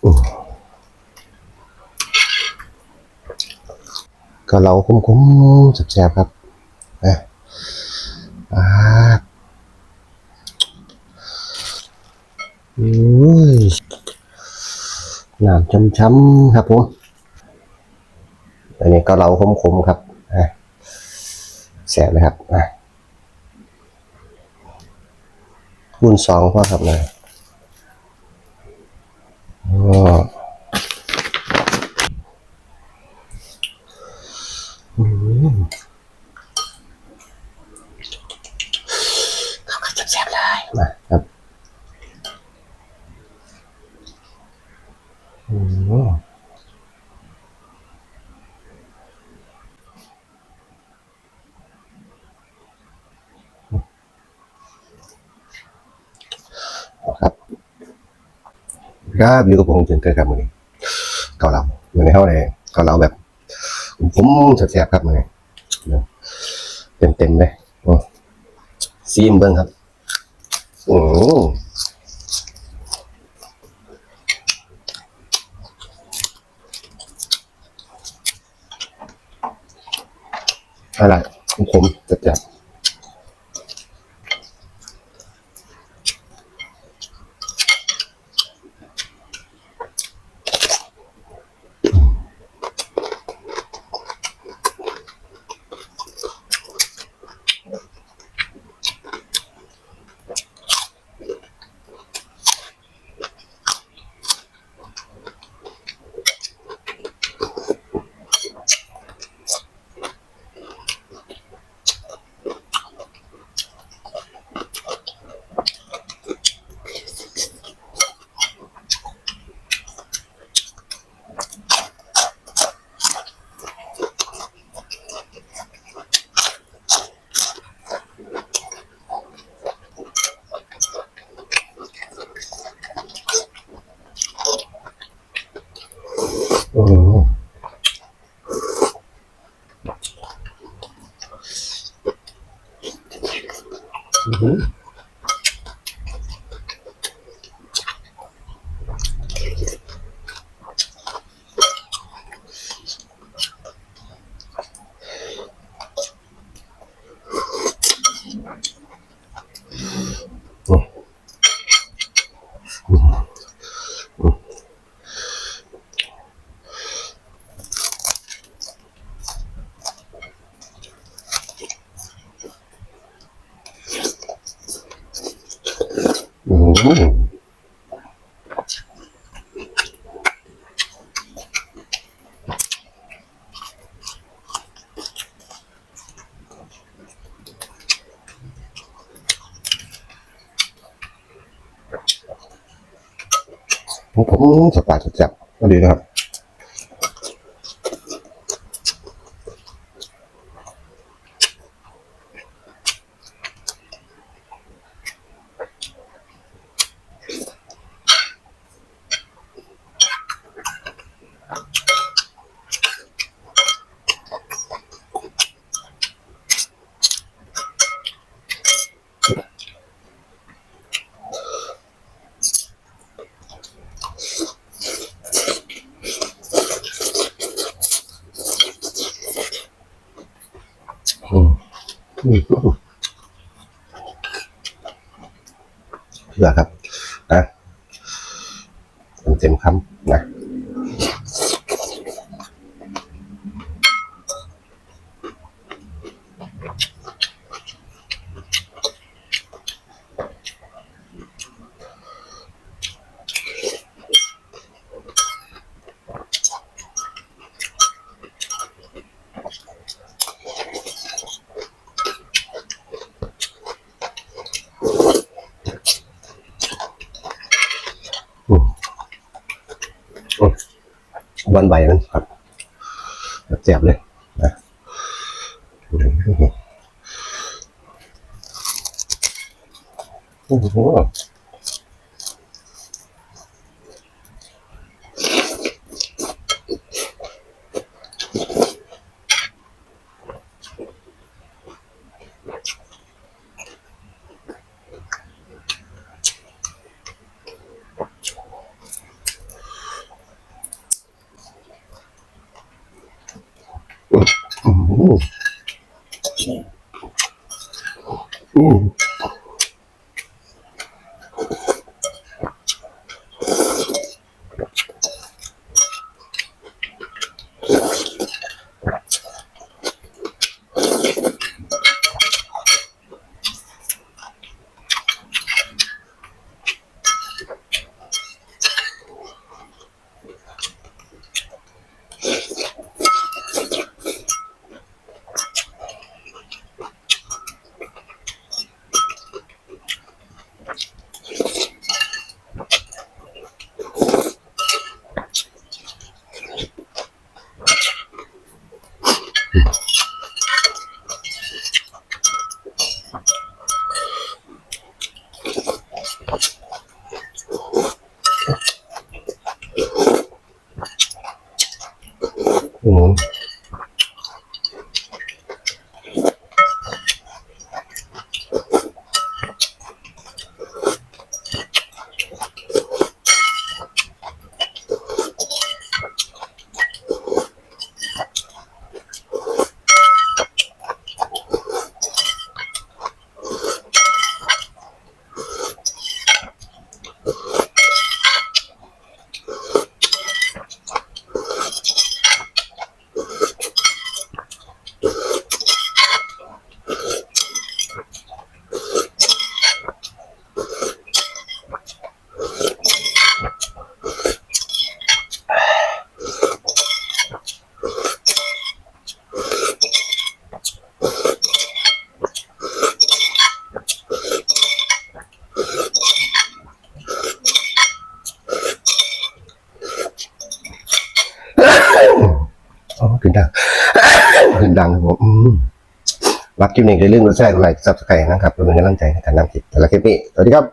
ก็เราคุ้มๆแซ่บๆครับนะอ่าอ้ยน้ำช้ำๆครับผมอันนี้ก็เราคุ้มๆครับอะแซ่บเลยครับอะคูณสองพ่อครับนะอ๋ออืมครับ แซ่บๆเลยมาครับอืมครับครับอยู่กับผมเจนเตอร์ครับวันนี้เกาเหลาอยู่ในห้องเลยเกาเหลาแบบผมแซ่บๆครับวันนี้เต็มเต็มเลยซีมเบิ้งครับ อืมอะไรผมจัดจัด อืมอืมอืม ผมผมสปาแซ่บๆก็ดีนะครับ อืมอืม เพื่อครับนะเต็มคำนะ อืมอืม วันใบนั้นครับเจ็บเลยนะโอ้โห มอื มอื ขึ้นดังขึ้นดังครับผมอืมรับคลิปนี้อย่าลืมกดแชร์กดไรสับสไครต์นะครับเพื่อเป็นกำลังใจในการนำคลิปแต่ละคลิปนี้สวัสดีครับ